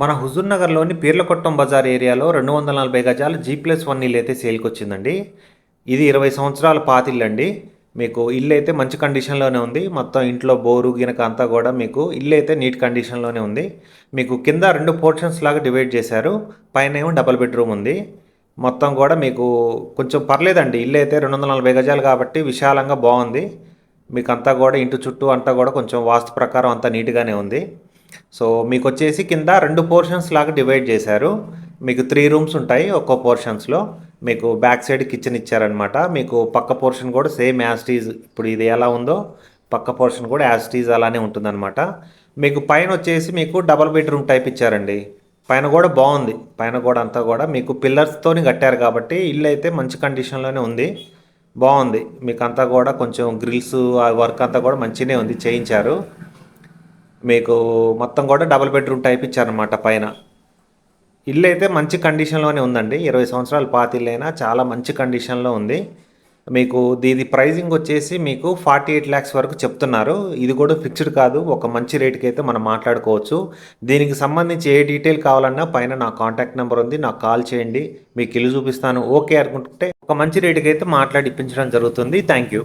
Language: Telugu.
మన హుజూర్నగర్లోని పీర్లకొట్టం బజార్ ఏరియాలో రెండు వందల నలభై గజాలు జీ ప్లస్ వన్ ఇల్లు అయితే సేల్కి వచ్చిందండి. ఇది ఇరవై సంవత్సరాల పాత ఇల్లు అండి. మీకు ఇల్లు అయితే మంచి కండిషన్లోనే ఉంది. మొత్తం ఇంట్లో బోరు గినక అంతా కూడా మీకు ఇల్లు అయితే నీట్ కండిషన్లోనే ఉంది. మీకు కింద రెండు పోర్షన్స్ లాగా డివైడ్ చేశారు. పైన ఏమో డబల్ బెడ్రూమ్ ఉంది. మొత్తం కూడా మీకు కొంచెం పర్లేదండి. ఇల్లు అయితే రెండు వందల నలభై గజాలు కాబట్టి విశాలంగా బాగుంది. మీకు అంతా కూడా ఇంటి చుట్టూ అంతా కూడా కొంచెం వాస్తు ప్రకారం అంతా నీట్గానే ఉంది. సో మీకు వచ్చేసి కింద రెండు పోర్షన్స్ లాగా డివైడ్ చేశారు. మీకు త్రీ రూమ్స్ ఉంటాయి ఒక్కో పోర్షన్స్లో. మీకు బ్యాక్ సైడ్ కిచెన్ ఇచ్చారనమాట మీకు పక్క పోర్షన్ కూడా సేమ్ యాస్టీజ్ ఇప్పుడు ఇది ఎలా ఉందో పక్క పోర్షన్ కూడా యాస్టీజ్ అలానే ఉంటుందన్నమాట. మీకు పైన వచ్చేసి మీకు డబల్ బెడ్రూమ్ టైప్ ఇచ్చారండి. పైన కూడా బాగుంది. పైన కూడా అంతా కూడా మీకు పిల్లర్స్తోని కట్టారు కాబట్టి ఇల్లు అయితే మంచి కండిషన్లోనే ఉంది. బాగుంది. మీకు అంతా కూడా కొంచెం గ్రిల్స్ ఆ వర్క్ అంతా కూడా మంచిగానే ఉంది. చేయించారు. మీకు మొత్తం కూడా డబుల్ బెడ్రూమ్ టైప్ ఇచ్చారనమాట పైన. ఇల్లు అయితే మంచి కండిషన్లోనే ఉందండి. ఇరవై సంవత్సరాలు పాత ఇల్లు అయినా చాలా మంచి కండిషన్లో ఉంది. మీకు దీని ప్రైజింగ్ వచ్చేసి మీకు ఫార్టీ ఎయిట్ ల్యాక్స్ వరకు చెప్తున్నారు. ఇది కూడా ఫిక్స్డ్ కాదు. ఒక మంచి రేటుకి అయితే మనం మాట్లాడుకోవచ్చు. దీనికి సంబంధించి ఏ డీటెయిల్ కావాలన్నా పైన నా కాంటాక్ట్ నెంబర్ ఉంది. నాకు కాల్ చేయండి. మీకు ఇల్లు చూపిస్తాను. ఓకే అనుకుంటే ఒక మంచి రేటుకి అయితే మాట్లాడి ఇప్పించడం జరుగుతుంది. Thank you